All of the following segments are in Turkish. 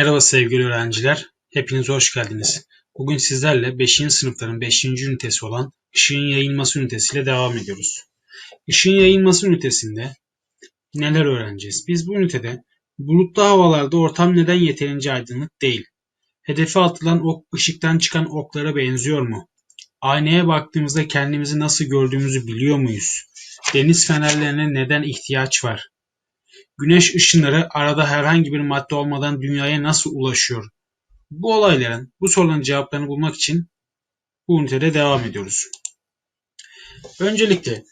Merhaba sevgili öğrenciler, hepiniz hoş geldiniz. Bugün sizlerle 5. sınıfların 5. ünitesi olan ışığın yayılması ünitesiyle devam ediyoruz. Işığın yayılması ünitesinde neler öğreneceğiz? Biz bu ünitede bulutlu havalarda ortam neden yeterince aydınlık değil? Hedefe atılan ok ışıktan çıkan oklara benziyor mu? Aynaya baktığımızda kendimizi nasıl gördüğümüzü biliyor muyuz? Deniz fenerlerine neden ihtiyaç var? Güneş ışınları arada herhangi bir madde olmadan dünyaya nasıl ulaşıyor? Bu olayların, bu soruların cevaplarını bulmak için bu ünitede devam ediyoruz. Öncelikle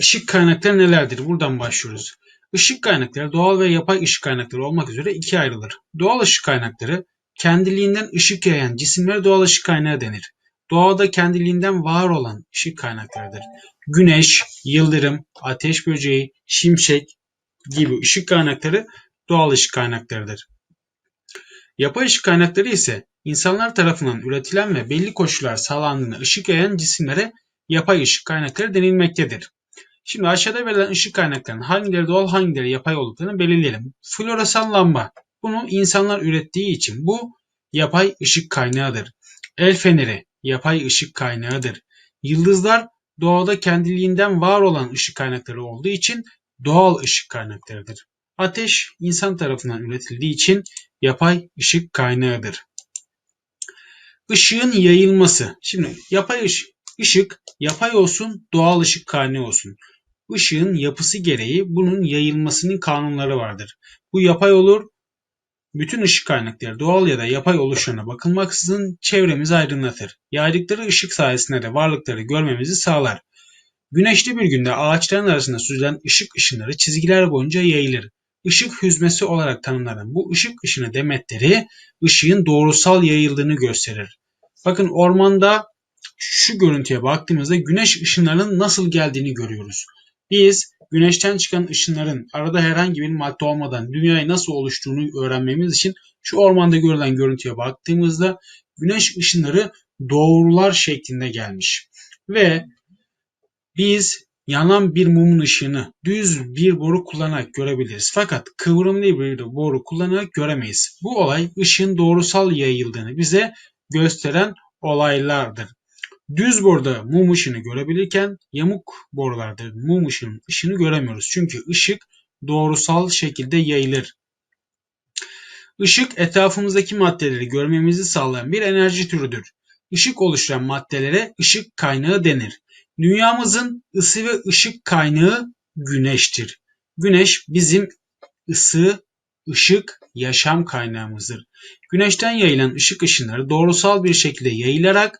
ışık kaynakları nelerdir? Buradan başlıyoruz. Işık kaynakları doğal ve yapay ışık kaynakları olmak üzere ikiye ayrılır. Doğal ışık kaynakları kendiliğinden ışık yayan cisimlere doğal ışık kaynağı denir. Doğada kendiliğinden var olan ışık kaynaklarıdır. Güneş, yıldırım, ateş böceği, şimşek, gibi ışık kaynakları doğal ışık kaynaklarıdır. Yapay ışık kaynakları ise insanlar tarafından üretilen ve belli koşullar sağlandığında ışık yayan cisimlere yapay ışık kaynakları denilmektedir. Şimdi aşağıda verilen ışık kaynaklarının hangileri doğal hangileri yapay olduklarını belirleyelim. Floresan lamba. Bunu insanlar ürettiği için bu yapay ışık kaynağıdır. El feneri yapay ışık kaynağıdır. Yıldızlar doğada kendiliğinden var olan ışık kaynakları olduğu için doğal ışık kaynaklarıdır. Ateş insan tarafından üretildiği için yapay ışık kaynağıdır. Işığın yayılması. Şimdi yapay ışık, ışık yapay olsun, doğal ışık kaynağı olsun. Işığın yapısı gereği bunun yayılmasının kanunları vardır. Bu yapay olur, bütün ışık kaynakları doğal ya da yapay oluşlarına bakılmaksızın çevremizi aydınlatır. Yaydıkları ışık sayesinde de varlıkları görmemizi sağlar. Güneşli bir günde ağaçların arasında süzülen ışık ışınları çizgiler boyunca yayılır. Işık hüzmesi olarak tanımlanan bu ışık ışını demetleri ışığın doğrusal yayıldığını gösterir. Bakın ormanda şu görüntüye baktığımızda güneş ışınlarının nasıl geldiğini görüyoruz. Biz güneşten çıkan ışınların arada herhangi bir madde olmadan dünyayı nasıl oluştuğunu öğrenmemiz için şu ormanda görülen görüntüye baktığımızda güneş ışınları doğrular şeklinde gelmiş. Ve biz yanan bir mumun ışığını düz bir boru kullanarak görebiliriz. Fakat kıvrımlı bir boru kullanarak göremeyiz. Bu olay ışığın doğrusal yayıldığını bize gösteren olaylardır. Düz boruda mum ışını görebilirken yamuk borularda mum ışının ışını göremiyoruz. Çünkü ışık doğrusal şekilde yayılır. Işık etrafımızdaki maddeleri görmemizi sağlayan bir enerji türüdür. Işık oluşturan maddelere ışık kaynağı denir. Dünyamızın ısı ve ışık kaynağı güneştir. Güneş bizim ısı, ışık, yaşam kaynağımızdır. Güneşten yayılan ışık ışınları doğrusal bir şekilde yayılarak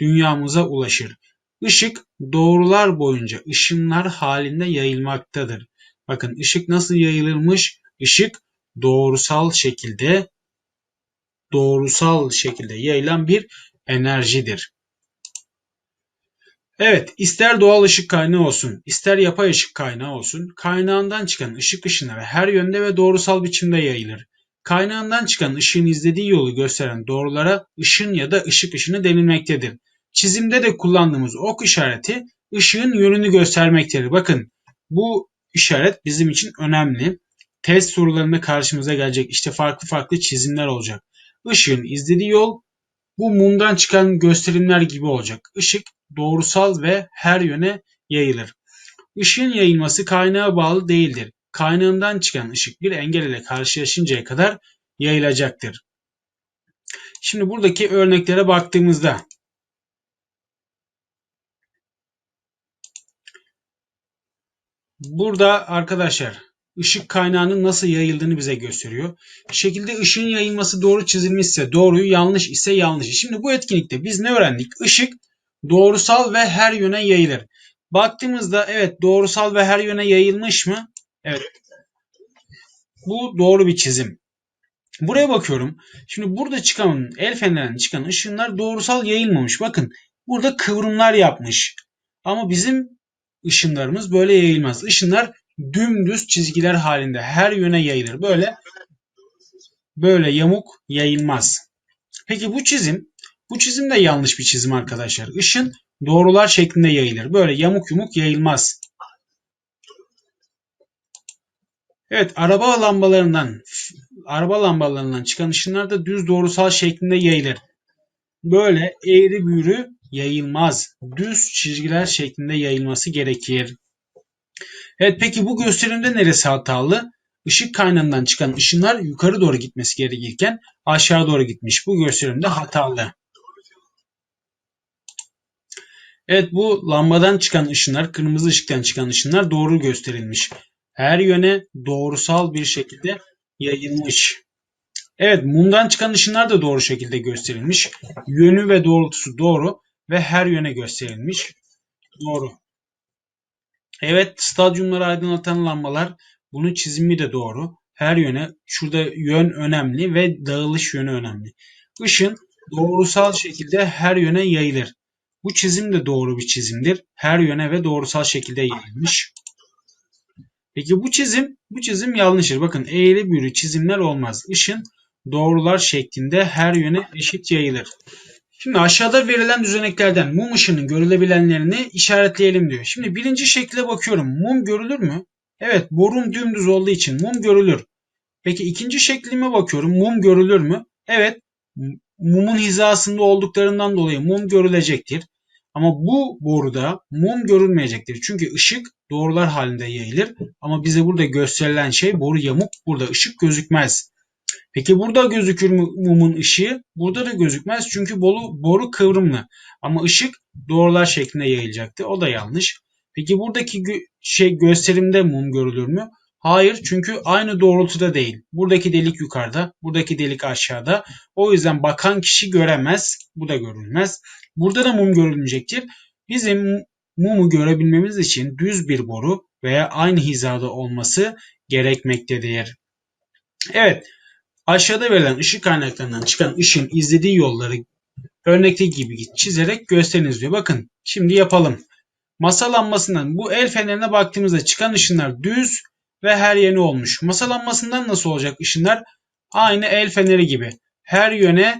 dünyamıza ulaşır. Işık doğrular boyunca ışınlar halinde yayılmaktadır. Bakın ışık nasıl yayılırmış? Işık doğrusal şekilde doğrusal şekilde yayılan bir enerjidir. Evet, ister doğal ışık kaynağı olsun, ister yapay ışık kaynağı olsun, kaynağından çıkan ışık ışınları her yönde ve doğrusal biçimde yayılır. Kaynağından çıkan ışığın izlediği yolu gösteren doğrulara ışın ya da ışık ışını denilmektedir. Çizimde de kullandığımız ok işareti ışığın yönünü göstermektedir. Bakın bu işaret bizim için önemli. Test sorularında karşımıza gelecek işte farklı farklı çizimler olacak. Işığın izlediği yol bu mumdan çıkan gösterimler gibi olacak. Işık doğrusal ve her yöne yayılır. Işığın yayılması kaynağa bağlı değildir. Kaynağından çıkan ışık bir engel ile karşılaşıncaya kadar yayılacaktır. Şimdi buradaki örneklere baktığımızda burada arkadaşlar ışık kaynağının nasıl yayıldığını bize gösteriyor. Şekilde ışığın yayılması doğru çizilmişse doğruyu, yanlış ise yanlışı. Şimdi bu etkinlikte biz ne öğrendik? Işık doğrusal ve her yöne yayılır. Baktığımızda evet doğrusal ve her yöne yayılmış mı? Evet. Bu doğru bir çizim. Buraya bakıyorum. Şimdi burada çıkan el fenerinden çıkan ışınlar doğrusal yayılmamış. Bakın burada kıvrımlar yapmış. Ama bizim ışınlarımız böyle yayılmaz. Işınlar dümdüz çizgiler halinde her yöne yayılır. Böyle böyle yamuk yayılmaz. Peki bu çizim bu çizim de yanlış bir çizim arkadaşlar. Işın doğrular şeklinde yayılır. Böyle yamuk yumuk yayılmaz. Evet araba lambalarından araba lambalarından çıkan ışınlar da düz doğrusal şeklinde yayılır. Böyle eğri büğrü yayılmaz. Düz çizgiler şeklinde yayılması gerekir. Evet peki bu gösterimde neresi hatalı? Işık kaynağından çıkan ışınlar yukarı doğru gitmesi gerekirken aşağı doğru gitmiş. Bu gösterimde hatalı. Evet bu lambadan çıkan ışınlar, kırmızı ışıktan çıkan ışınlar doğru gösterilmiş. Her yöne doğrusal bir şekilde yayılmış. Evet mumdan çıkan ışınlar da doğru şekilde gösterilmiş. Yönü ve doğrultusu doğru ve her yöne gösterilmiş. Doğru. Evet stadyumları aydınlatan lambalar bunun çizimi de doğru. Her yöne şurada yön önemli ve dağılış yönü önemli. Işın doğrusal şekilde her yöne yayılır. Bu çizim de doğru bir çizimdir. Her yöne ve doğrusal şekilde yayılmış. Peki bu çizim, bu çizim yanlıştır. Bakın eğri büğrü çizimler olmaz. Işın doğrular şeklinde her yöne eşit yayılır. Şimdi aşağıda verilen düzeneklerden mum ışının görülebilenlerini işaretleyelim diyor. Şimdi birinci şekle bakıyorum. Mum görülür mü? Evet borum dümdüz olduğu için mum görülür. Peki ikinci şeklime bakıyorum. Mum görülür mü? Evet mumun hizasında olduklarından dolayı mum görülecektir. Ama bu boruda mum görülmeyecektir. Çünkü ışık doğrular halinde yayılır. Ama bize burada gösterilen şey boru yamuk. Burada ışık gözükmez. Peki burada gözükür mü mumun ışığı? Burada da gözükmez çünkü boru, boru kıvrımlı. Ama ışık doğrular şeklinde yayılacaktı. O da yanlış. Peki buradaki gö şey gösterimde mum görülür mü? Hayır çünkü aynı doğrultuda değil. Buradaki delik yukarıda, buradaki delik aşağıda. O yüzden bakan kişi göremez. Bu da görülmez. Burada da mum görülmeyecektir. Bizim mumu görebilmemiz için düz bir boru veya aynı hizada olması gerekmektedir. Evet, aşağıda verilen ışık kaynaklarından çıkan ışın izlediği yolları örnekteki gibi çizerek gösteriniz diyor. Bakın şimdi yapalım. Masa lambasından bu el fenerine baktığımızda çıkan ışınlar düz ve her yeni olmuş. Masa lambasından nasıl olacak ışınlar? Aynı el feneri gibi. Her yöne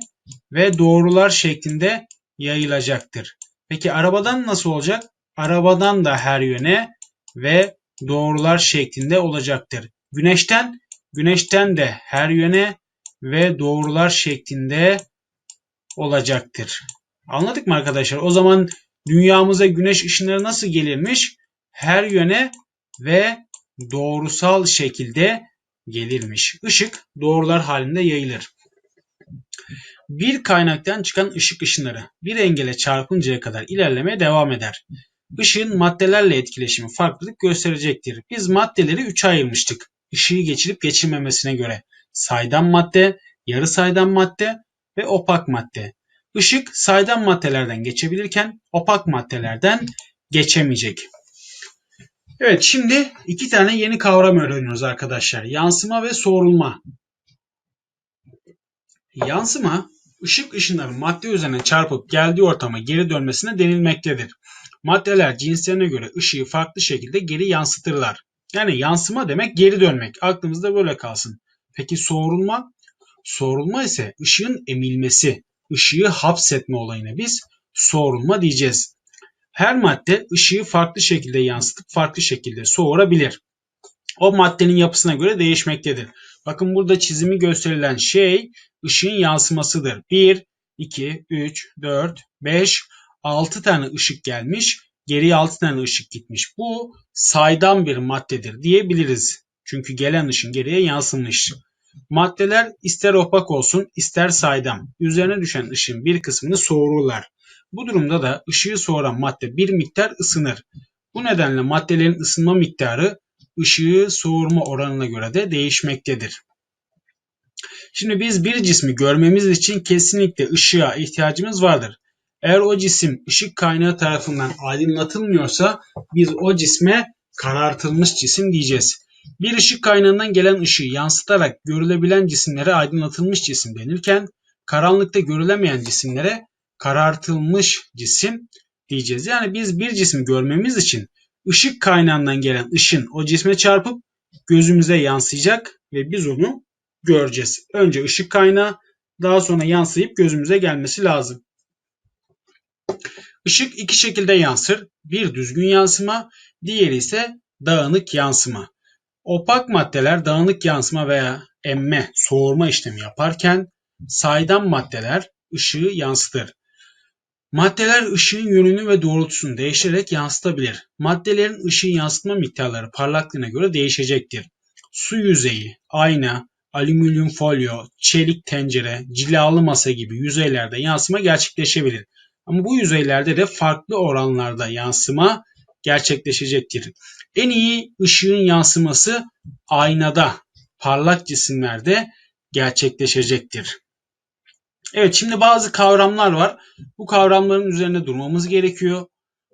ve doğrular şeklinde yayılacaktır. Peki arabadan nasıl olacak? Arabadan da her yöne ve doğrular şeklinde olacaktır. Güneşten, güneşten de her yöne ve doğrular şeklinde olacaktır. Anladık mı arkadaşlar? O zaman dünyamıza güneş ışınları nasıl gelirmiş? Her yöne ve doğrusal şekilde gelirmiş. Işık doğrular halinde yayılır. Bir kaynaktan çıkan ışık ışınları bir engele çarpıncaya kadar ilerlemeye devam eder. Işığın maddelerle etkileşimi farklılık gösterecektir. Biz maddeleri 3'e ayırmıştık. Işığı geçirip geçirmemesine göre. Saydam madde, yarı saydam madde ve opak madde. Işık saydam maddelerden geçebilirken opak maddelerden geçemeyecek. Evet şimdi iki tane yeni kavram öğreniyoruz arkadaşlar. Yansıma ve soğurulma. Yansıma ışık ışınların madde üzerine çarpıp geldiği ortama geri dönmesine denilmektedir. Maddeler cinslerine göre ışığı farklı şekilde geri yansıtırlar. Yani yansıma demek geri dönmek. Aklımızda böyle kalsın. Peki soğurulma? Soğurulma ise ışığın emilmesi, ışığı hapsetme olayına biz soğurulma diyeceğiz. Her madde ışığı farklı şekilde yansıtıp farklı şekilde soğurabilir. O maddenin yapısına göre değişmektedir. Bakın burada çizimi gösterilen şey ışığın yansımasıdır. 1, 2, 3, 4, 5, 6 tane ışık gelmiş. Geriye 6 tane ışık gitmiş. Bu saydam bir maddedir diyebiliriz. Çünkü gelen ışın geriye yansımış. Maddeler ister opak olsun ister saydam. Üzerine düşen ışığın bir kısmını soğururlar. Bu durumda da ışığı soğuran madde bir miktar ısınır. Bu nedenle maddelerin ısınma miktarı ışığı soğurma oranına göre de değişmektedir. Şimdi biz bir cismi görmemiz için kesinlikle ışığa ihtiyacımız vardır. Eğer o cisim ışık kaynağı tarafından aydınlatılmıyorsa biz o cisme karartılmış cisim diyeceğiz. Bir ışık kaynağından gelen ışığı yansıtarak görülebilen cisimlere aydınlatılmış cisim denirken karanlıkta görülemeyen cisimlere karartılmış cisim diyeceğiz. Yani biz bir cismi görmemiz için ışık kaynağından gelen ışın o cisme çarpıp gözümüze yansıyacak ve biz onu göreceğiz. Önce ışık kaynağı daha sonra yansıyıp gözümüze gelmesi lazım. Işık iki şekilde yansır. Bir düzgün yansıma, diğeri ise dağınık yansıma. Opak maddeler dağınık yansıma veya emme, soğurma işlemi yaparken saydam maddeler ışığı yansıtır. Maddeler ışığın yönünü ve doğrultusunu değiştirerek yansıtabilir. Maddelerin ışığı yansıtma miktarları parlaklığına göre değişecektir. Su yüzeyi, ayna, alüminyum folyo, çelik tencere, cilalı masa gibi yüzeylerde yansıma gerçekleşebilir. Ama bu yüzeylerde de farklı oranlarda yansıma gerçekleşecektir. En iyi ışığın yansıması aynada, parlak cisimlerde gerçekleşecektir. Evet şimdi bazı kavramlar var. Bu kavramların üzerine durmamız gerekiyor.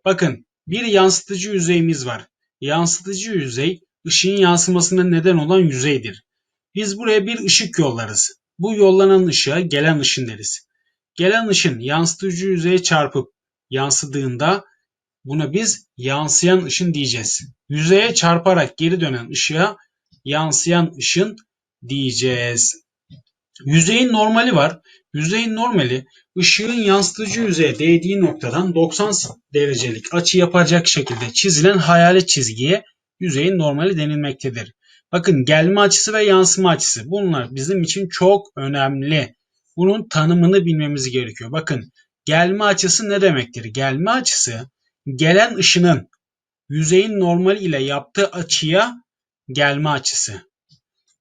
Bakın bir yansıtıcı yüzeyimiz var. Yansıtıcı yüzey ışığın yansımasına neden olan yüzeydir. Biz buraya bir ışık yollarız. Bu yollanan ışığa gelen ışın deriz. Gelen ışın yansıtıcı yüzeye çarpıp yansıdığında buna biz yansıyan ışın diyeceğiz. Yüzeye çarparak geri dönen ışığa yansıyan ışın diyeceğiz. Yüzeyin normali var. Yüzeyin normali ışığın yansıtıcı yüzeye değdiği noktadan 90 derecelik açı yapacak şekilde çizilen hayalet çizgiye yüzeyin normali denilmektedir. Bakın gelme açısı ve yansıma açısı bunlar bizim için çok önemli. Bunun tanımını bilmemiz gerekiyor. Bakın gelme açısı ne demektir? Gelme açısı gelen ışının yüzeyin normal ile yaptığı açıya gelme açısı.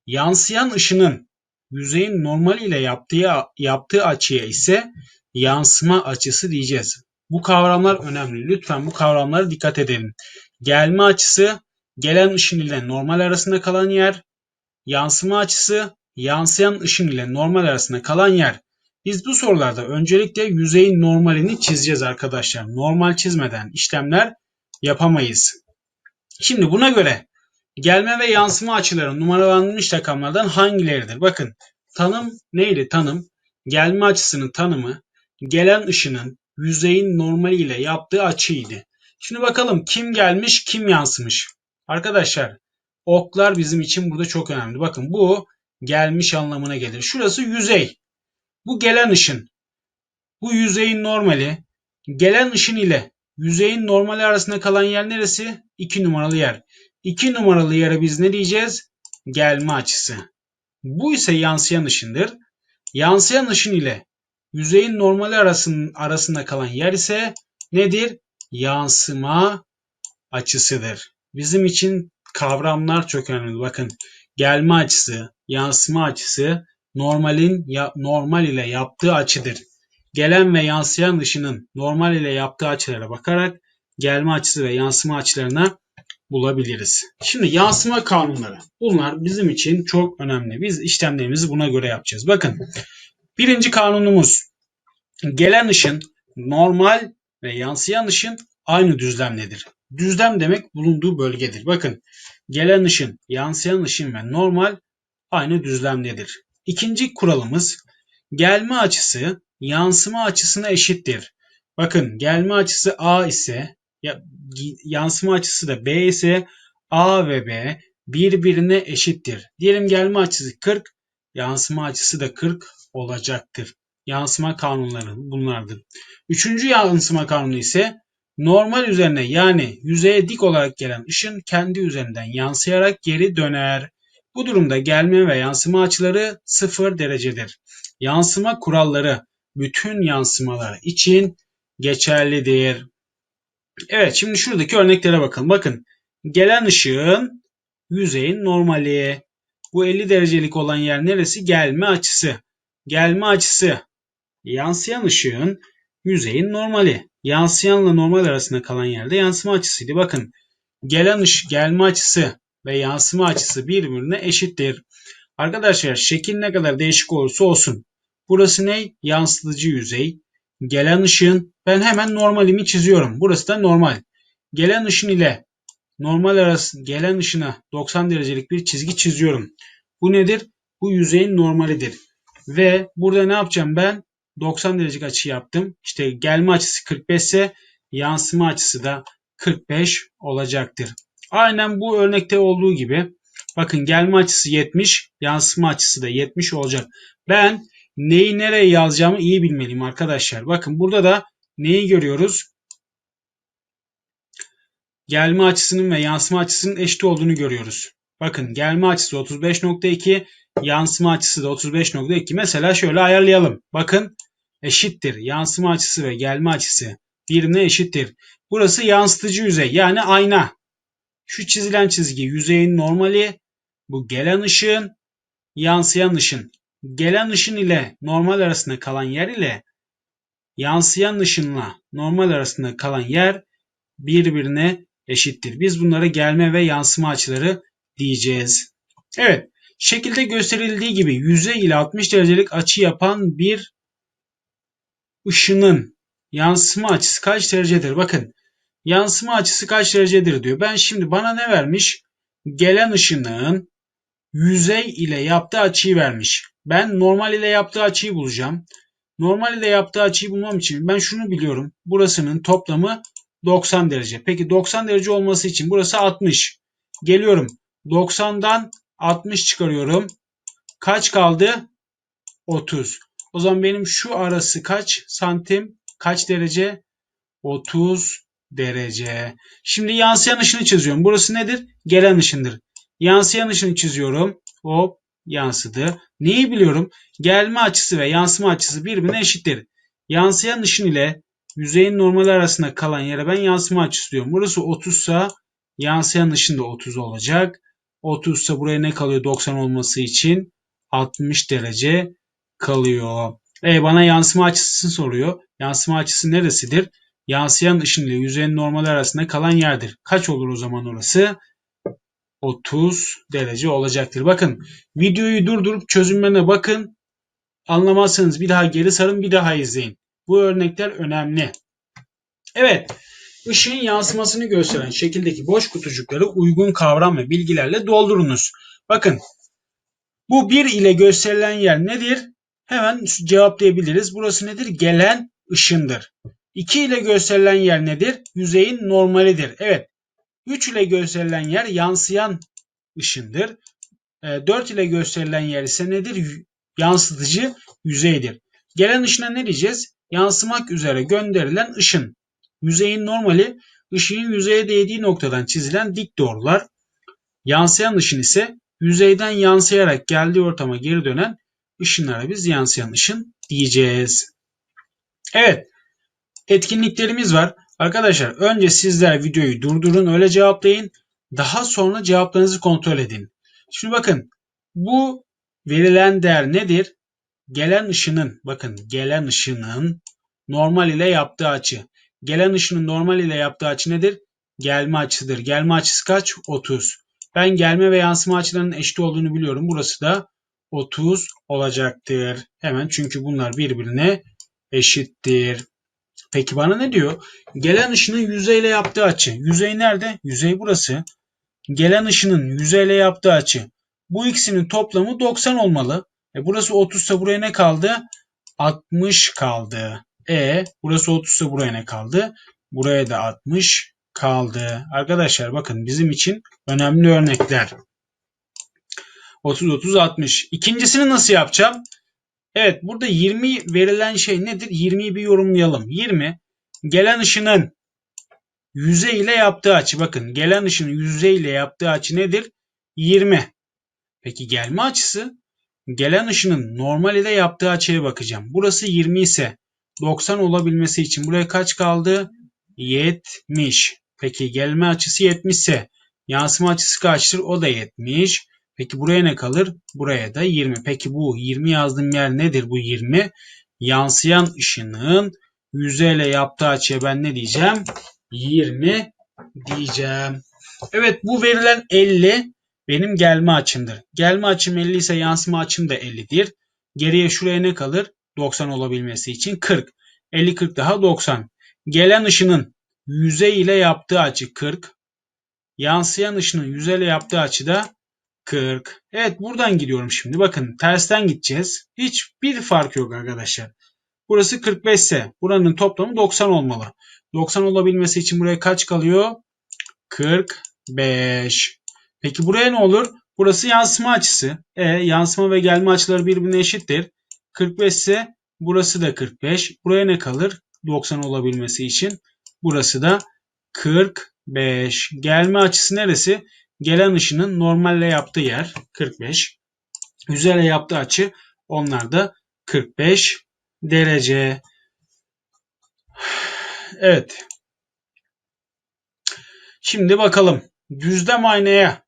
Yansıyan ışının yüzeyin normal ile yaptığı, yaptığı açıya ise yansıma açısı diyeceğiz. Bu kavramlar önemli. Lütfen bu kavramlara dikkat edelim. Gelme açısı gelen ışın ile normal arasında kalan yer. Yansıma açısı yansıyan ışın ile normal arasında kalan yer. Biz bu sorularda öncelikle yüzeyin normalini çizeceğiz arkadaşlar. Normal çizmeden işlemler yapamayız. Şimdi buna göre gelme ve yansıma açıları numaralanmış rakamlardan hangileridir? Bakın tanım neydi? Tanım gelme açısının tanımı gelen ışının yüzeyin normali ile yaptığı açıydı. Şimdi bakalım kim gelmiş kim yansımış. Arkadaşlar oklar bizim için burada çok önemli. Bakın bu gelmiş anlamına gelir. Şurası yüzey. Bu gelen ışın. Bu yüzeyin normali. Gelen ışın ile yüzeyin normali arasında kalan yer neresi? 2 numaralı yer. 2 numaralı yere biz ne diyeceğiz? Gelme açısı. Bu ise yansıyan ışındır. Yansıyan ışın ile yüzeyin normali arasının, arasında kalan yer ise nedir? Yansıma açısıdır. Bizim için kavramlar çok önemli. Bakın gelme açısı, yansıma açısı normalin ya, normal ile yaptığı açıdır. Gelen ve yansıyan ışının normal ile yaptığı açılara bakarak gelme açısı ve yansıma açılarına bulabiliriz. Şimdi yansıma kanunları. Bunlar bizim için çok önemli. Biz işlemlerimizi buna göre yapacağız. Bakın birinci kanunumuz gelen ışın normal ve yansıyan ışın aynı düzlemdedir. Düzlem demek bulunduğu bölgedir. Bakın gelen ışın, yansıyan ışın ve normal aynı düzlemdedir. İkinci kuralımız gelme açısı yansıma açısına eşittir. Bakın gelme açısı A ise yansıma açısı da B ise A ve B birbirine eşittir. Diyelim gelme açısı 40, yansıma açısı da 40 olacaktır. Yansıma kanunları bunlardır. Üçüncü yansıma kanunu ise normal üzerine yani yüzeye dik olarak gelen ışın kendi üzerinden yansıyarak geri döner. Bu durumda gelme ve yansıma açıları 0 derecedir. Yansıma kuralları bütün yansımalar için geçerlidir. Evet şimdi şuradaki örneklere bakalım. Bakın gelen ışığın yüzeyin normali. Bu 50 derecelik olan yer neresi? Gelme açısı. Gelme açısı yansıyan ışığın yüzeyin normali. Yansıyanla normal arasında kalan yerde yansıma açısıydı. Bakın gelen ışık gelme açısı ve yansıma açısı birbirine eşittir. Arkadaşlar şekil ne kadar değişik olursa olsun. Burası ne? Yansıtıcı yüzey. Gelen ışığın ben hemen normalimi çiziyorum. Burası da normal. Gelen ışın ile normal arası gelen ışına 90 derecelik bir çizgi çiziyorum. Bu nedir? Bu yüzeyin normalidir. Ve burada ne yapacağım ben? 90 derecelik açı yaptım. İşte gelme açısı 45 ise yansıma açısı da 45 olacaktır. Aynen bu örnekte olduğu gibi bakın gelme açısı 70, yansıma açısı da 70 olacak. Ben neyi nereye yazacağımı iyi bilmeliyim arkadaşlar. Bakın burada da neyi görüyoruz? Gelme açısının ve yansıma açısının eşit olduğunu görüyoruz. Bakın gelme açısı 35.2, Yansıma açısı da 35.2. Mesela şöyle ayarlayalım. Bakın eşittir. Yansıma açısı ve gelme açısı birbirine eşittir. Burası yansıtıcı yüzey yani ayna. Şu çizilen çizgi yüzeyin normali. Bu gelen ışığın yansıyan ışın. Gelen ışın ile normal arasında kalan yer ile yansıyan ışınla normal arasında kalan yer birbirine eşittir. Biz bunlara gelme ve yansıma açıları diyeceğiz. Evet, şekilde gösterildiği gibi yüzey ile 60 derecelik açı yapan bir ışının yansıma açısı kaç derecedir? Bakın, yansıma açısı kaç derecedir diyor. Ben şimdi bana ne vermiş? Gelen ışının yüzey ile yaptığı açıyı vermiş. Ben normal ile yaptığı açıyı bulacağım. Normal ile yaptığı açıyı bulmam için ben şunu biliyorum. Burasının toplamı 90 derece. Peki 90 derece olması için burası 60. Geliyorum. 90'dan 60 çıkarıyorum. Kaç kaldı? 30. O zaman benim şu arası kaç santim? Kaç derece? 30 derece. Şimdi yansıyan ışını çiziyorum. Burası nedir? Gelen ışındır. Yansıyan ışını çiziyorum. Hop yansıdı. Neyi biliyorum? Gelme açısı ve yansıma açısı birbirine eşittir. Yansıyan ışın ile yüzeyin normali arasında kalan yere ben yansıma açısı diyorum. Burası 30 ise yansıyan ışın da 30 olacak. 30 ise buraya ne kalıyor 90 olması için? 60 derece kalıyor. E bana yansıma açısını soruyor. Yansıma açısı neresidir? Yansıyan ışın ile yüzeyin normali arasında kalan yerdir. Kaç olur o zaman orası? 30 derece olacaktır. Bakın videoyu durdurup çözümlerine bakın. Anlamazsanız bir daha geri sarın bir daha izleyin. Bu örnekler önemli. Evet. Işığın yansımasını gösteren şekildeki boş kutucukları uygun kavram ve bilgilerle doldurunuz. Bakın bu 1 ile gösterilen yer nedir? Hemen cevaplayabiliriz. Burası nedir? Gelen ışındır. 2 ile gösterilen yer nedir? Yüzeyin normalidir. Evet 3 ile gösterilen yer yansıyan ışındır. 4 ile gösterilen yer ise nedir? Yansıtıcı yüzeydir. Gelen ışına ne diyeceğiz? Yansımak üzere gönderilen ışın. Yüzeyin normali ışığın yüzeye değdiği noktadan çizilen dik doğrular. Yansıyan ışın ise yüzeyden yansıyarak geldiği ortama geri dönen ışınlara biz yansıyan ışın diyeceğiz. Evet, etkinliklerimiz var. Arkadaşlar önce sizler videoyu durdurun öyle cevaplayın. Daha sonra cevaplarınızı kontrol edin. Şimdi bakın bu verilen değer nedir? Gelen ışının bakın gelen ışının normal ile yaptığı açı. Gelen ışının normal ile yaptığı açı nedir? Gelme açısıdır. Gelme açısı kaç? 30. Ben gelme ve yansıma açılarının eşit olduğunu biliyorum. Burası da 30 olacaktır. Hemen çünkü bunlar birbirine eşittir. Peki bana ne diyor? Gelen ışının yüzeyle yaptığı açı. Yüzey nerede? Yüzey burası. Gelen ışının yüzeyle yaptığı açı. Bu ikisinin toplamı 90 olmalı. E burası 30 ise buraya ne kaldı? 60 kaldı. E burası 30 ise buraya ne kaldı? Buraya da 60 kaldı. Arkadaşlar bakın bizim için önemli örnekler. 30 30 60. İkincisini nasıl yapacağım? Evet burada 20 verilen şey nedir? 20'yi bir yorumlayalım. 20 gelen ışının yüzey ile yaptığı açı. Bakın gelen ışının yüzey ile yaptığı açı nedir? 20. Peki gelme açısı? Gelen ışının normal ile yaptığı açıya bakacağım. Burası 20 ise 90 olabilmesi için buraya kaç kaldı? 70. Peki gelme açısı 70 ise yansıma açısı kaçtır? O da 70. Peki buraya ne kalır? Buraya da 20. Peki bu 20 yazdığım yer nedir bu 20? Yansıyan ışının yüzeyle yaptığı açıya ben ne diyeceğim? 20 diyeceğim. Evet bu verilen 50 benim gelme açımdır. Gelme açım 50 ise yansıma açım da 50'dir. Geriye şuraya ne kalır? 90 olabilmesi için 40. 50 40 daha 90. Gelen ışının yüzey ile yaptığı açı 40. Yansıyan ışının yüzeyle yaptığı açı da 40. Evet buradan gidiyorum şimdi. Bakın tersten gideceğiz. Hiçbir fark yok arkadaşlar. Burası 45 ise buranın toplamı 90 olmalı. 90 olabilmesi için buraya kaç kalıyor? 45. Peki buraya ne olur? Burası yansıma açısı. E yansıma ve gelme açıları birbirine eşittir. 45 ise burası da 45. Buraya ne kalır? 90 olabilmesi için. Burası da 45. Gelme açısı neresi? Gelen ışının normalle yaptığı yer 45. Yüzeyle yaptığı açı onlar da 45 derece. Evet. Şimdi bakalım. Düzlem aynaya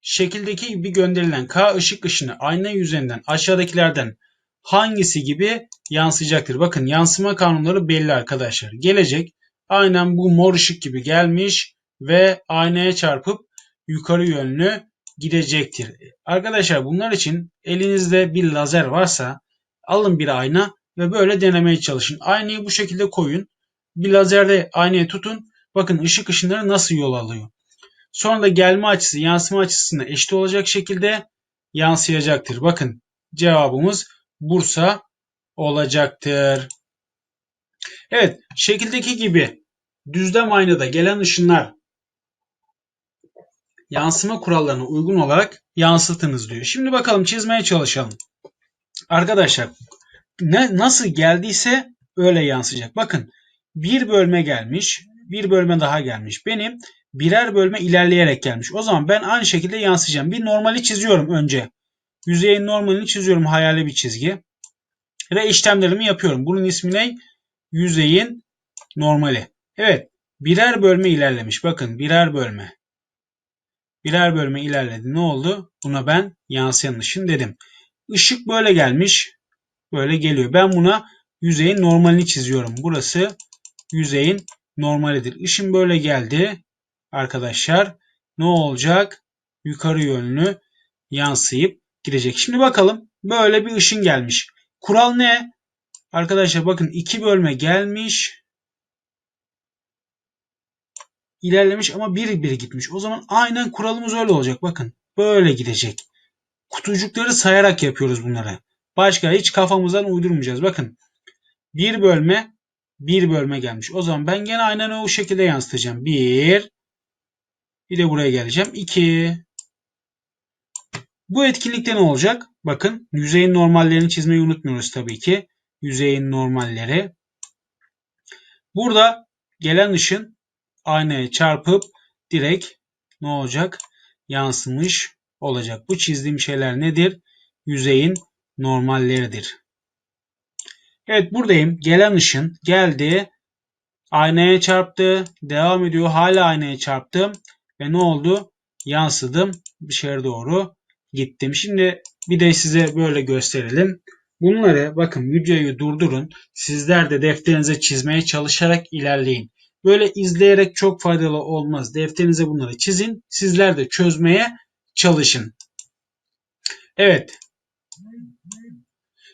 şekildeki gibi gönderilen K ışık ışını ayna yüzeyinden aşağıdakilerden hangisi gibi yansıyacaktır? Bakın yansıma kanunları belli arkadaşlar. Gelecek aynen bu mor ışık gibi gelmiş ve aynaya çarpıp yukarı yönlü gidecektir. Arkadaşlar bunlar için elinizde bir lazer varsa alın bir ayna ve böyle denemeye çalışın. Aynayı bu şekilde koyun. Bir lazerde aynayı tutun. Bakın ışık ışınları nasıl yol alıyor. Sonra da gelme açısı yansıma açısına eşit olacak şekilde yansıyacaktır. Bakın cevabımız Bursa olacaktır. Evet şekildeki gibi düzlem aynada gelen ışınlar yansıma kurallarına uygun olarak yansıtınız diyor. Şimdi bakalım çizmeye çalışalım. Arkadaşlar ne nasıl geldiyse öyle yansıyacak. Bakın bir bölme gelmiş, bir bölme daha gelmiş. Benim birer bölme ilerleyerek gelmiş. O zaman ben aynı şekilde yansıyacağım. Bir normali çiziyorum önce. Yüzeyin normalini çiziyorum hayali bir çizgi. Ve işlemlerimi yapıyorum. Bunun ismi ne? Yüzeyin normali. Evet. Birer bölme ilerlemiş. Bakın birer bölme. Birer bölme ilerledi. Ne oldu? Buna ben yansıyan ışın dedim. Işık böyle gelmiş. Böyle geliyor. Ben buna yüzeyin normalini çiziyorum. Burası yüzeyin normalidir. Işın böyle geldi. Arkadaşlar ne olacak? Yukarı yönlü yansıyıp gidecek. Şimdi bakalım. Böyle bir ışın gelmiş. Kural ne? Arkadaşlar bakın iki bölme gelmiş. İlerlemiş ama bir bir gitmiş. O zaman aynen kuralımız öyle olacak. Bakın böyle gidecek. Kutucukları sayarak yapıyoruz bunları. Başka hiç kafamızdan uydurmayacağız. Bakın bir bölme bir bölme gelmiş. O zaman ben gene aynen o şekilde yansıtacağım. Bir bir de buraya geleceğim. İki bu etkinlikte ne olacak? Bakın yüzeyin normallerini çizmeyi unutmuyoruz tabii ki. Yüzeyin normalleri. Burada gelen ışın aynaya çarpıp direkt ne olacak? Yansımış olacak. Bu çizdiğim şeyler nedir? Yüzeyin normalleridir. Evet buradayım. Gelen ışın geldi. Aynaya çarptı. Devam ediyor. Hala aynaya çarptım. Ve ne oldu? Yansıdım. Dışarı doğru gittim. Şimdi bir de size böyle gösterelim. Bunları bakın videoyu durdurun. Sizler de defterinize çizmeye çalışarak ilerleyin. Böyle izleyerek çok faydalı olmaz. Defterinize bunları çizin. Sizler de çözmeye çalışın. Evet.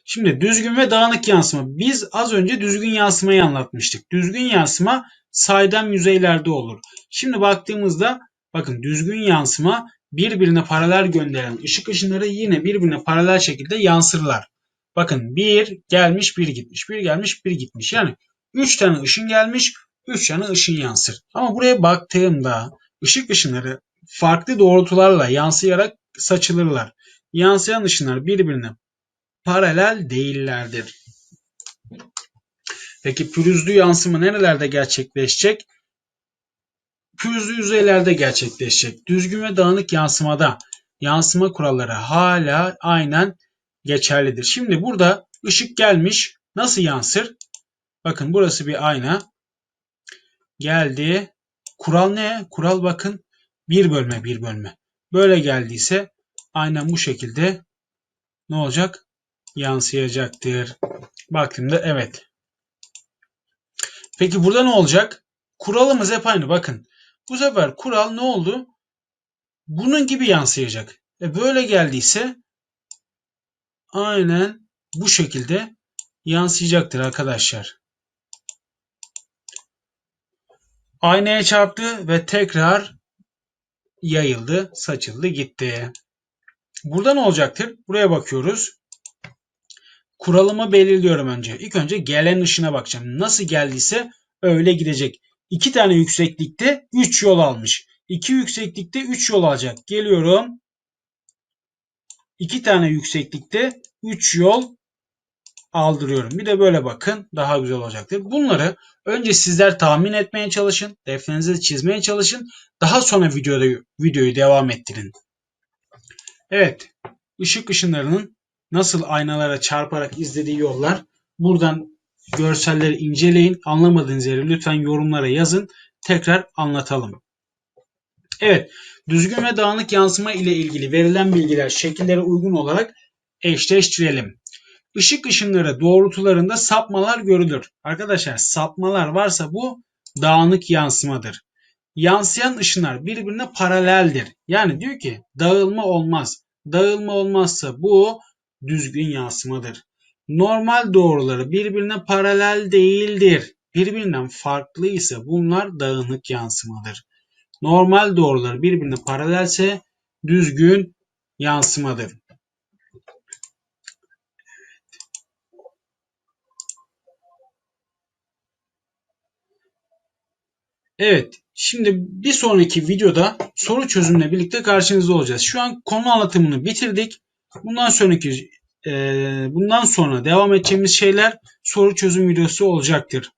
Şimdi düzgün ve dağınık yansıma. Biz az önce düzgün yansımayı anlatmıştık. Düzgün yansıma saydam yüzeylerde olur. Şimdi baktığımızda bakın düzgün yansıma birbirine paralel gönderen ışık ışınları yine birbirine paralel şekilde yansırlar. Bakın bir gelmiş bir gitmiş. Bir gelmiş bir gitmiş. Yani 3 tane ışın gelmiş 3 tane ışın yansır. Ama buraya baktığımda ışık ışınları farklı doğrultularla yansıyarak saçılırlar. Yansıyan ışınlar birbirine paralel değillerdir. Peki pürüzlü yansıma nerelerde gerçekleşecek? Pürüzlü yüzeylerde gerçekleşecek. Düzgün ve dağınık yansımada yansıma kuralları hala aynen geçerlidir. Şimdi burada ışık gelmiş. Nasıl yansır? Bakın burası bir ayna. Geldi. Kural ne? Kural bakın bir bölme bir bölme. Böyle geldiyse aynen bu şekilde ne olacak? Yansıyacaktır. Baktığımda evet. Peki burada ne olacak? Kuralımız hep aynı bakın. Bu sefer kural ne oldu? Bunun gibi yansıyacak. E böyle geldiyse aynen bu şekilde yansıyacaktır arkadaşlar. Aynaya çarptı ve tekrar yayıldı, saçıldı, gitti. Burada ne olacaktır? Buraya bakıyoruz. Kuralımı belirliyorum önce. İlk önce gelen ışına bakacağım. Nasıl geldiyse öyle gidecek. İki tane yükseklikte 3 yol almış. İki yükseklikte 3 yol alacak. Geliyorum. İki tane yükseklikte 3 yol aldırıyorum. Bir de böyle bakın daha güzel olacaktır. Bunları önce sizler tahmin etmeye çalışın. Defterinize çizmeye çalışın. Daha sonra videoda, videoyu devam ettirin. Evet. ışık ışınlarının nasıl aynalara çarparak izlediği yollar. Buradan görselleri inceleyin. Anlamadığınız yeri lütfen yorumlara yazın. Tekrar anlatalım. Evet, düzgün ve dağınık yansıma ile ilgili verilen bilgiler şekillere uygun olarak eşleştirelim. Işık ışınları doğrultularında sapmalar görülür. Arkadaşlar sapmalar varsa bu dağınık yansımadır. Yansıyan ışınlar birbirine paraleldir. Yani diyor ki dağılma olmaz. Dağılma olmazsa bu düzgün yansımadır. Normal doğruları birbirine paralel değildir. Birbirinden farklı ise bunlar dağınık yansımadır. Normal doğrular birbirine paralelse düzgün yansımadır. Evet, şimdi bir sonraki videoda soru çözümle birlikte karşınızda olacağız. Şu an konu anlatımını bitirdik. Bundan sonraki e, bundan sonra devam edeceğimiz şeyler soru çözüm videosu olacaktır.